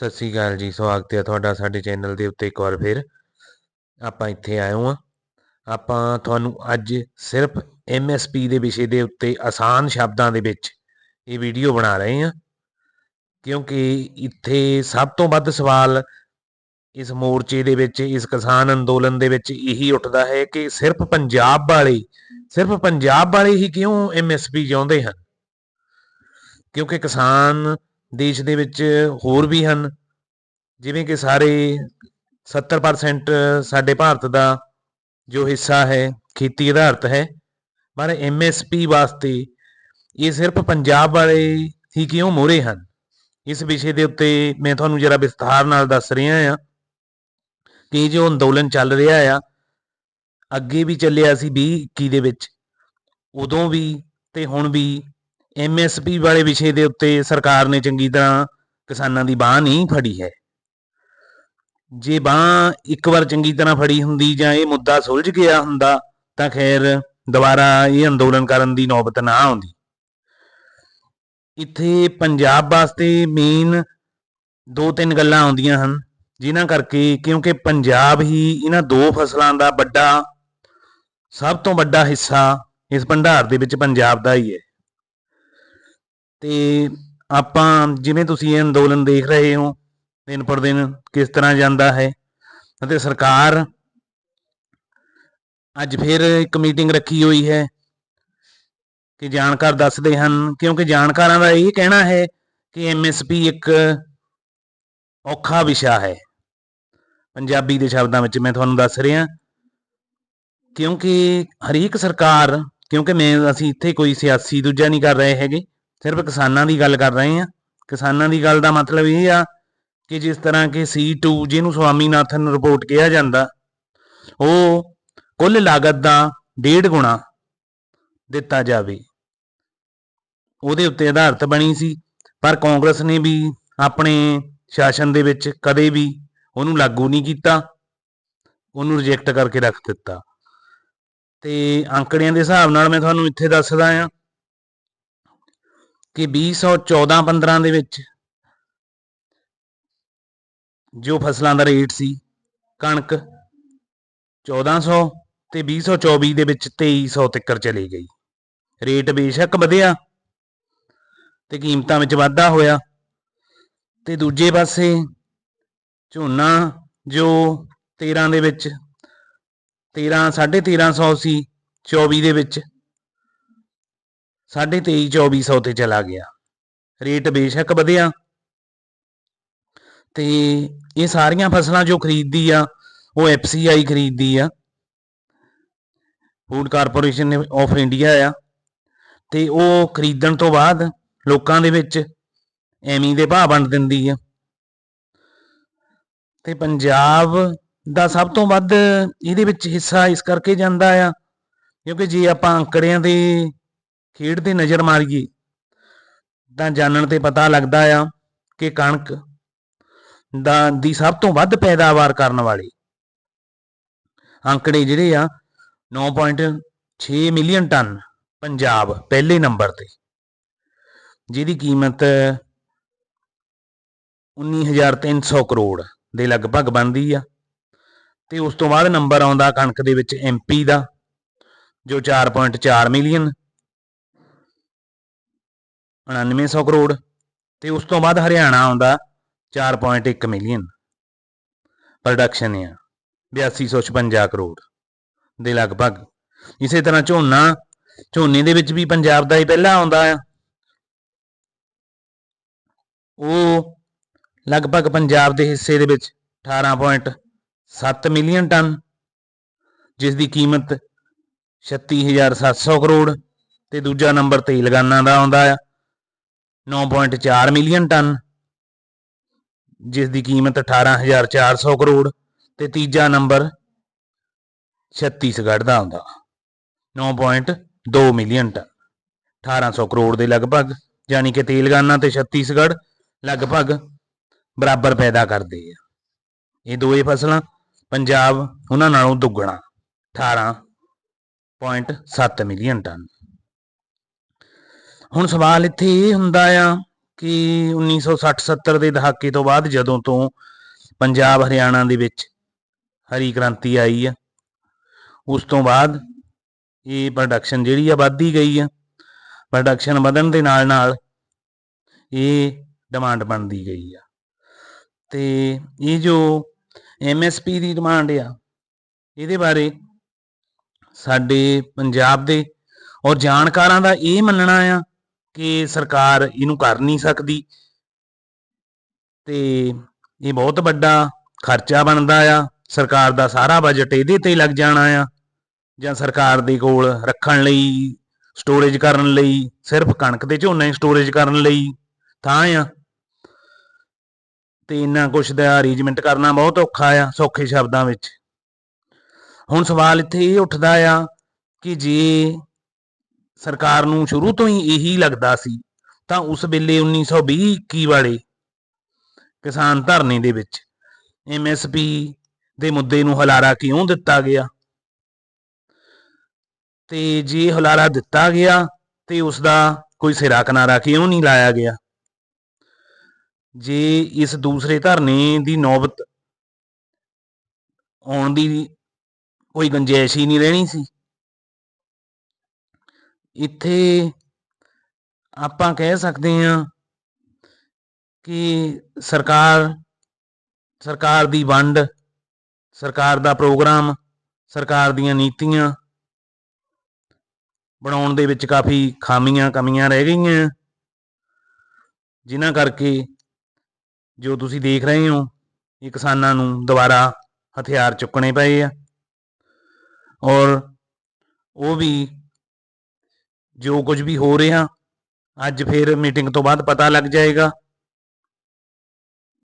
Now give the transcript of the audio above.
ਸਤਿ ਸ੍ਰੀ ਅਕਾਲ ਜੀ, ਸਵਾਗਤ ਹੈ ਤੁਹਾਡਾ ਸਾਡੇ ਚੈਨਲ ਦੇ ਉੱਤੇ ਇੱਕ ਵਾਰ ਫਿਰ। ਆਪਾਂ ਇੱਥੇ ਆਏ ਹਾਂ। ਆਪਾਂ ਤੁਹਾਨੂੰ ਅੱਜ ਸਿਰਫ ਐਮਐਸਪੀ ਦੇ ਵਿਸ਼ੇ ਦੇ ਉੱਤੇ ਆਸਾਨ ਸ਼ਬਦਾਂ ਦੇ ਵਿੱਚ ਇਹ ਵੀਡੀਓ ਬਣਾ ਰਹੇ ਹਾਂ। ਕਿਉਂਕਿ ਇੱਥੇ ਸਭ ਤੋਂ ਵੱਧ ਸਵਾਲ ਇਸ ਮੋਰਚੇ ਦੇ ਵਿੱਚ, ਇਸ ਕਿਸਾਨ ਅੰਦੋਲਨ ਦੇ ਵਿੱਚ ਇਹੀ ਉੱਠਦਾ ਹੈ ਕਿ ਸਿਰਫ ਪੰਜਾਬ ਵਾਲੇ, ਸਿਰਫ ਪੰਜਾਬ ਵਾਲੇ ਹੀ ਕਿਉਂ ਐਮਐਸਪੀ ਚਾਹੁੰਦੇ ਹਨ? ਕਿਉਂਕਿ ਕਿਸਾਨ ਦੇਸ਼ ਦੇ ਵਿੱਚ ਹੋਰ ਵੀ ਹਨ। ਜਿਵੇਂ ਕਿ ਸਾਰੇ 70% ਸਾਡੇ ਭਾਰਤ ਦਾ ਜੋ ਹਿੱਸਾ ਹੈ, ਖੇਤੀ ਆਧਾਰਿਤ ਹੈ। ਪਰ ਐਮਐਸਪੀ ਵਾਸਤੇ ਇਹ ਸਿਰਫ ਪੰਜਾਬ ਵਾਲੇ ਹੀ ਕਿਉਂ ਮੋਰੇ ਹਨ? ਇਸ ਵਿਸ਼ੇ ਦੇ ਉੱਤੇ ਮੈਂ ਤੁਹਾਨੂੰ ਜਰਾ ਵਿਸਥਾਰ ਨਾਲ ਦੱਸ ਰਿਹਾ ਹਾਂ ਕਿ ਜੋ ਅੰਦੋਲਨ ਚੱਲ ਰਿਹਾ ਆ, ਅੱਗੇ ਵੀ ਚੱਲਿਆ ਸੀ 2021 ਦੇ ਵਿੱਚ, ਉਦੋਂ ਵੀ ਤੇ ਹੁਣ ਵੀ ਐਮਐਸਪੀ ਵਾਲੇ ਵਿਸ਼ੇ ਦੇ ਉੱਤੇ ਸਰਕਾਰ ਨੇ ਚੰਗੀ ਤਰ੍ਹਾਂ ਕਿਸਾਨਾਂ ਦੀ ਬਾਹ ਨਹੀਂ ਫੜੀ ਹੈ। ਜੇ ਬਾਹ ਇੱਕ ਵਾਰ ਚੰਗੀ ਤਰ੍ਹਾਂ ਫੜੀ ਹੁੰਦੀ ਜਾਂ ਇਹ ਮੁੱਦਾ ਸੁਲਝ ਗਿਆ ਹੁੰਦਾ, ਤਾਂ ਖੈਰ ਦੁਬਾਰਾ ਇਹ ਅੰਦੋਲਨ ਕਰਨ ਦੀ ਨੌਬਤ ਨਾ ਆਉਂਦੀ। ਇੱਥੇ ਪੰਜਾਬ ਵਾਸਤੇ ਮੇਨ ਦੋ ਤਿੰਨ ਗੱਲਾਂ ਆਉਂਦੀਆਂ ਹਨ, ਜਿਨ੍ਹਾਂ ਕਰਕੇ ਕਿਉਂਕਿ ਪੰਜਾਬ ਹੀ ਇਹਨਾਂ ਦੋ ਫਸਲਾਂ ਦਾ ਵੱਡਾ, ਸਭ ਤੋਂ ਵੱਡਾ ਹਿੱਸਾ ਇਸ ਭੰਡਾਰ ਦੇ ਵਿੱਚ ਪੰਜਾਬ ਦਾ ਹੀ ਹੈ। ਤੇ ਆਪਾਂ ਜਿਵੇਂ ਤੁਸੀਂ ਇਹ ਅੰਦੋਲਨ ਦੇਖ ਰਹੇ ਹੋ, ਦਿਨ ਪਰ ਦਿਨ ਕਿਸ ਤਰ੍ਹਾਂ ਜਾਂਦਾ ਹੈ ਅਤੇ ਸਰਕਾਰ ਅੱਜ ਫਿਰ ਇੱਕ ਮੀਟਿੰਗ ਰੱਖੀ ਹੋਈ ਹੈ ਕਿ ਜਾਣਕਾਰ ਦੱਸਦੇ ਹਨ, ਕਿਉਂਕਿ ਜਾਣਕਾਰਾਂ ਦਾ ਇਹ ਕਹਿਣਾ ਹੈ ਕਿ ਐਮਐਸਪੀ ਇੱਕ ਔਖਾ ਵਿਸ਼ਾ ਹੈ। ਪੰਜਾਬੀ ਦੇ ਸ਼ਬਦਾਂ ਵਿੱਚ ਮੈਂ ਤੁਹਾਨੂੰ ਦੱਸ ਰਿਹਾ, ਕਿਉਂਕਿ ਹਰੇਕ ਸਰਕਾਰ, ਕਿਉਂਕਿ ਮੈਂ, ਅਸੀਂ ਇੱਥੇ ਕੋਈ ਸਿਆਸੀ ਦੂਜਾ ਨਹੀਂ ਕਰ ਰਹੇ ਹੈਗੇ ਸਿਰਫ ਕਿਸਾਨਾਂ ਦੀ ਗੱਲ ਕਰ ਰਹੇ ਹਾਂ। ਕਿਸਾਨਾਂ ਦੀ ਗੱਲ ਦਾ ਮਤਲਬ ਇਹ ਆ ਕਿ ਜਿਸ ਤਰ੍ਹਾਂ ਕਿ C2 ਜਿਹਨੂੰ ਸਵਾਮੀਨਾਥਨ ਰਿਪੋਰਟ ਕਿਹਾ ਜਾਂਦਾ, ਉਹ ਕੁੱਲ ਲਾਗਤ ਦਾ ਡੇਢ ਗੁਣਾ ਦਿੱਤਾ ਜਾਵੇ। ਉਹਦੇ ਉੱਤੇ ਆਧਾਰਿਤ ਬਣੀ ਸੀ, ਪਰ ਕਾਂਗਰਸ ਨੇ ਵੀ ਆਪਣੇ ਸ਼ਾਸਨ ਦੇ ਵਿੱਚ ਕਦੇ ਵੀ ਉਹਨੂੰ ਲਾਗੂ ਨਹੀਂ ਕੀਤਾ, ਉਹਨੂੰ ਰਿਜੈਕਟ ਕਰਕੇ ਰੱਖ ਦਿੱਤਾ। ਤੇ ਅੰਕੜਿਆਂ ਦੇ ਹਿਸਾਬ ਨਾਲ ਮੈਂ ਤੁਹਾਨੂੰ ਇੱਥੇ ਦੱਸਦਾ ਆ ਕਿ 2014-15 ਦੇ ਵਿੱਚ ਜੋ ਫਸਲਾਂ ਦਾ ਰੇਟ ਸੀ ਕਣਕ 1400 ਤੇ 2024 ਦੇ ਵਿੱਚ 2300 ਤੱਕ ਚਲੀ ਗਈ। ਰੇਟ ਬੇਸ਼ੱਕ ਵਧਿਆ ਤੇ ਕੀਮਤਾਂ ਵਿੱਚ ਵਾਧਾ ਹੋਇਆ ਤੇ ਦੂਜੇ ਪਾਸੇ ਝੋਨਾ ਜੋ 13 ਦੇ ਵਿੱਚ 13 1350 ਸੀ 24 ਦੇ ਵਿੱਚ 23 2400 ਤੇ ਚਲਾ ਗਿਆ। ਰੇਟ ਬੇਸ਼ੱਕ ਵਧਿਆ। ਤੇ ਇਹ ਸਾਰੀਆਂ ਫਸਲਾਂ ਜੋ ਖਰੀਦਦੀ ਆ, ਉਹ ਐਫਸੀਆਈ ਖਰੀਦਦੀ ਆ। ਫੂਡ ਕਾਰਪੋਰੇਸ਼ਨ ਆਫ ਇੰਡੀਆ ਆ। ਤੇ ਉਹ ਖਰੀਦਣ ਤੋਂ ਬਾਅਦ ਲੋਕਾਂ ਦੇ ਵਿੱਚ ਐਵੇਂ ਦੇ ਭਾਅ ਵੰਡ ਦਿੰਦੀ ਆ। ਤੇ ਪੰਜਾਬ ਦਾ ਸਭ ਤੋਂ ਵੱਧ ਇਹਦੇ ਵਿੱਚ ਹਿੱਸਾ ਇਸ ਕਰਕੇ ਜਾਂਦਾ ਆ, ਕਿਉਂਕਿ ਜੇ ਆਪਾਂ ਅੰਕੜਿਆਂ ਦੇ ਖੇਡ ਤੇ ਨਜ਼ਰ ਮਾਰੀਏ ਤਾਂ ਜਾਣਨ ਤੇ ਪਤਾ ਲੱਗਦਾ ਆ ਕਿ ਕਣਕ ਦਾ ਦੀ ਸਭ ਤੋਂ ਵੱਧ ਪੈਦਾਵਾਰ ਕਰਨ ਵਾਲੇ ਅੰਕੜੇ ਜਿਹੜੇ ਆ 9.6 ਮਿਲੀਅਨ ਟਨ ਪੰਜਾਬ ਪਹਿਲੇ ਨੰਬਰ ਤੇ, ਜਿਹਦੀ ਕੀਮਤ 19300 ਕਰੋੜ ਦੇ ਲਗਭਗ ਬਣਦੀ ਆ ਤੇ ਉਸ ਤੋਂ ਬਾਅਦ ਨੰਬਰ ਆਉਂਦਾ ਕਣਕ ਦੇ ਵਿੱਚ ਐਮਪੀ ਦਾ ਜੋ 4.4 ਮਿਲੀਅਨ 9900 ਕਰੋੜ ਤੇ ਉਸ ਤੋਂ ਬਾਅਦ ਹਰਿਆਣਾ ਆਉਂਦਾ 4.1 ਮਿਲੀਅਨ ਪ੍ਰੋਡਕਸ਼ਨ ਆ 8256 ਕਰੋੜ ਦੇ ਲਗਭਗ। ਇਸੇ ਤਰ੍ਹਾਂ ਝੋਨਾ, ਝੋਨੇ ਦੇ ਵਿੱਚ ਵੀ ਪੰਜਾਬ ਦਾ ਹੀ ਪਹਿਲਾ ਆਉਂਦਾ ਆ। ਉਹ ਲਗਭਗ ਪੰਜਾਬ ਦੇ ਹਿੱਸੇ ਦੇ ਵਿੱਚ 18.7 ਮਿਲੀਅਨ ਟਨ, ਜਿਸ ਦੀ ਕੀਮਤ 36700 ਕਰੋੜ ਤੇ ਦੂਜਾ ਨੰਬਰ ਤੇਲੰਗਾਨਾ ਦਾ ਆਉਂਦਾ ਆ। 9.4 ਮਿਲੀਅਨ ਟਨ ਜਿਸ ਦੀ ਕੀਮਤ 18400 ਕਰੋੜ ਤੇ ਤੀਜਾ ਨੰਬਰ ਛੱਤੀਸਗੜ੍ਹ ਦਾ ਆਉਂਦਾ 9.2 ਮਿਲੀਅਨ ਟਨ 1800 ਕਰੋੜ ਦੇ ਲਗਭਗ, ਯਾਨੀ ਕਿ ਤੇਲੰਗਾਨਾ ਤੇ ਛੱਤੀਸਗੜ੍ਹ ਲਗਭਗ ਬਰਾਬਰ ਪੈਦਾ ਕਰਦੇ ਆ। ਇਹ ਦੋਏ ਫਸਲਾਂ ਪੰਜਾਬ ਉਹਨਾਂ ਨਾਲੋਂ ਦੁੱਗਣਾ 18.7 ਮਿਲੀਅਨ ਟਨ। ਹੁਣ ਸਵਾਲ ਇੱਥੇ ਇਹ ਹੁੰਦਾ ਆ ਕਿ 1960-70 ਦੇ ਦਹਾਕੇ ਤੋਂ ਬਾਅਦ ਜਦੋਂ ਤੋਂ ਪੰਜਾਬ ਹਰਿਆਣਾ ਦੇ ਵਿੱਚ ਹਰੀ ਕ੍ਰਾਂਤੀ ਆਈ ਆ, ਉਸ ਤੋਂ ਬਾਅਦ ਇਹ ਪ੍ਰੋਡਕਸ਼ਨ ਜਿਹੜੀ ਆ ਵੱਧਦੀ ਗਈ ਆ ਪ੍ਰੋਡਕਸ਼ਨ ਵਧਣ ਦੇ ਨਾਲ ਨਾਲ ਇਹ ਡਿਮਾਂਡ ਬਣਦੀ ਗਈ ਆ। ਤੇ ਇਹ ਜੋ ਐਮਐਸਪੀ ਦੀ ਡਿਮਾਂਡ ਆ, ਇਹਦੇ ਬਾਰੇ ਸਾਡੇ ਪੰਜਾਬ ਦੇ ਔਰ ਜਾਣਕਾਰਾਂ ਦਾ ਇਹ ਮੰਨਣਾ ਆ ਕਿ ਸਰਕਾਰ ਇਹਨੂੰ ਕਰ ਨਹੀਂ ਸਕਦੀ। ਤੇ ਇਹ ਬਹੁਤ ਵੱਡਾ ਖਰਚਾ ਬਣਦਾ ਆ। ਸਰਕਾਰ ਦਾ ਸਾਰਾ ਬਜਟ ਇਹਦੇ ਤੇ ਲੱਗ ਜਾਣਾ ਆ। ਜਾਂ ਸਰਕਾਰ ਦੇ ਕੋਲ ਰੱਖਣ ਲਈ ਸਟੋਰੇਜ ਕਰਨ ਲਈ, ਸਿਰਫ ਕਣਕ ਦੇ ਝੋਨਾ ਹੀ ਸਟੋਰੇਜ ਕਰਨ ਲਈ ਥਾਂ ਆ। ਤੇ ਇੰਨਾ ਕੁਛ ਦਾ ਅਰੇਂਜਮੈਂਟ ਕਰਨਾ ਬਹੁਤ ਔਖਾ ਆ, ਸੌਖੇ ਸ਼ਬਦਾਂ ਵਿੱਚ। ਹੁਣ ਸਵਾਲ ਇੱਥੇ ਇਹ ਉੱਠਦਾ ਆ ਕਿ ਜੇ ਸਰਕਾਰ ਨੂੰ ਸ਼ੁਰੂ ਤੋਂ ਹੀ ਇਹੀ ਲੱਗਦਾ ਸੀ, ਤਾਂ ਉਸ ਵੇਲੇ 1920 21 ਵਾਲੇ ਕਿਸਾਨ ਧਰਨੇ ਦੇ ਵਿੱਚ ਐਮਐਸਪੀ ਦੇ ਮੁੱਦੇ ਨੂੰ ਹਲਾਰਾ ਕਿਉਂ ਦਿੱਤਾ ਗਿਆ? ਤੇ ਜੇ ਹਲਾਰਾ ਦਿੱਤਾ ਗਿਆ, ਤੇ ਉਸ ਦਾ ਕੋਈ ਸਿਰਾ ਕਿਨਾਰਾ ਕਿਉਂ ਨਹੀਂ ਲਾਇਆ ਗਿਆ? ਜੇ ਇਸ ਦੂਸਰੇ ਧਰਨੇ ਦੀ ਨੌਬਤ ਆਉਣ ਦੀ ਕੋਈ ਗੁੰਜਾਇਸ਼ ਹੀ ਨਹੀਂ ਰਹਿਣੀ ਸੀ ਇੱਥੇ ਆਪਾਂ ਕਹਿ ਸਕਦੇ ਹਾਂ ਕਿ ਸਰਕਾਰ ਸਰਕਾਰ ਦੀ ਵੰਡ, ਸਰਕਾਰ ਦਾ ਪ੍ਰੋਗਰਾਮ, ਸਰਕਾਰ ਦੀਆਂ ਨੀਤੀਆਂ ਬਣਾਉਣ ਦੇ ਵਿੱਚ ਕਾਫੀ ਖਾਮੀਆਂ, ਕਮੀਆਂ ਰਹਿ ਗਈਆਂ। ਜਿਨ੍ਹਾਂ ਕਰਕੇ ਜੋ ਤੁਸੀਂ ਦੇਖ ਰਹੇ ਹੋ, ਇਹ ਕਿਸਾਨਾਂ ਨੂੰ ਦੁਬਾਰਾ ਹਥਿਆਰ ਚੁੱਕਣੇ ਪਏ ਆ। ਔਰ ਉਹ ਵੀ ਜੋ ਕੁਝ ਵੀ ਹੋ ਰਿਹਾ ਅੱਜ ਫਿਰ ਮੀਟਿੰਗ ਤੋਂ ਬਾਅਦ ਪਤਾ ਲੱਗ ਜਾਏਗਾ।